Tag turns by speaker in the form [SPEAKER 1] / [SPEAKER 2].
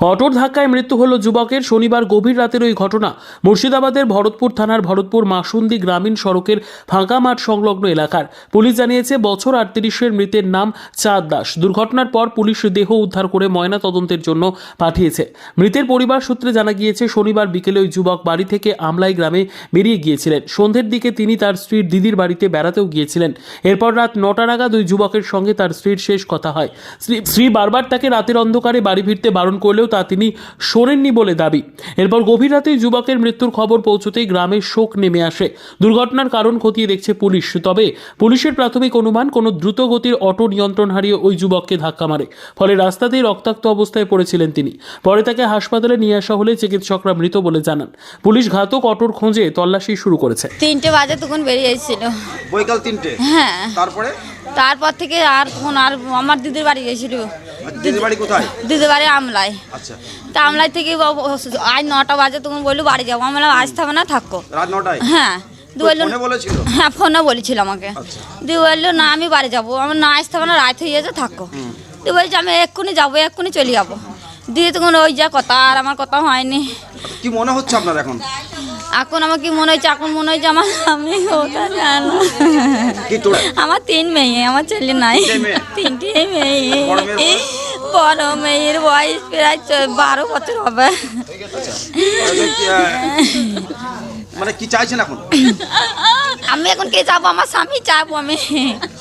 [SPEAKER 1] অটোর ধাক্কায় মৃত্যু হল যুবকের। শনিবার গভীর রাতের ওই ঘটনা। মুর্শিদাবাদের ভরতপুর থানার ভরতপুর মাসুন্দি গ্রামীণ সড়কের ফাঁকা মাঠ সংলগ্ন এলাকার। পুলিশ জানিয়েছে, বছর আটত্রিশের মৃতের নাম চাঁদ দাস। দুর্ঘটনার পর পুলিশ দেহ উদ্ধার করে ময়না তদন্তের জন্য পাঠিয়েছে। মৃতের পরিবার সূত্রে জানা গিয়েছে, শনিবার বিকেলে ওই যুবক বাড়ি থেকে আমলাই গ্রামে বেরিয়ে গিয়েছিলেন। সন্ধ্যের দিকে তিনি তার স্ত্রীর দিদির বাড়িতে বেড়াতেও গিয়েছিলেন। এরপর রাত নটা নাগাদ ওই যুবকের সঙ্গে তার স্ত্রীর শেষ কথা হয়। স্ত্রী- বারবার তাকে রাতের অন্ধকারে বাড়ি ফিরতে বারণ করলেও তা তিনি শোনেননি বলে দাবি। এরপর গভীর রাতে যুবকের মৃত্যুর খবর পৌঁছতেই গ্রামে শোক নেমে আসে। দুর্ঘটনার কারণ খতিয়ে দেখছে পুলিশ। তবে পুলিশের প্রাথমিক অনুমান কোনো দ্রুতগতির অটো নিয়ন্ত্রণ হারিয়ে ওই যুবককে ধাক্কা মারে। ফলে রাস্তাতেই রক্তাক্ত অবস্থায় পড়েছিলেন তিনি। পরে তাকে হাসপাতালে নিয়ে আসা হলে চিকিৎসকরা মৃত বলে জানান। পুলিশ ঘাতক অটোর খোঁজে তল্লাশি শুরু করেছে।
[SPEAKER 2] তিনটে বাজে তখন বেরিয়ে এসেছিল।
[SPEAKER 3] বৈকাল তিনটে?
[SPEAKER 2] হ্যাঁ।
[SPEAKER 3] তারপরে?
[SPEAKER 2] তারপর থেকে আর ফোন আর আমার দিদির বাড়ি গেছিল।
[SPEAKER 3] দিদির বাড়ি কোথায়?
[SPEAKER 2] দিদির বাড়ি আমলায়।
[SPEAKER 3] আচ্ছা।
[SPEAKER 2] তা আমলায় থেকে আজ নটা বাজে তখন বলল বাড়ি যাব। আমি বললাম আজ থাকবে না থাকো।
[SPEAKER 3] রাত নটায়?
[SPEAKER 2] হ্যাঁ। হ্যাঁ ফোনে বলেছিল আমাকে।
[SPEAKER 3] আচ্ছা।
[SPEAKER 2] দিয়ে বলল না আমি বাড়ি যাব। আমার না আসতে হবে না রাত হয়ে যাচ্ছে থাকো। দিয়ে বলছি আমি এক্ষুনি যাব এক্ষুনি চলে যাব। দিয়ে তখন ওই যা কথা আর আমার কথা হয়নি।
[SPEAKER 3] কি মনে হচ্ছে আপনার এখন?
[SPEAKER 2] এখন আমার কি মনে হচ্ছে? এখন মনে হচ্ছে আমার আমি ওটা জানো। আমার তিন মেয়ে আমার ছেলে নাই।
[SPEAKER 3] তিনটে মেয়ে? বড় মেয়ের বয়স?
[SPEAKER 2] প্রায় বারো বছর হবে।
[SPEAKER 3] মানে কি চাইছেন এখন?
[SPEAKER 2] আমি এখন কে যাব আমার স্বামী যাব আমি।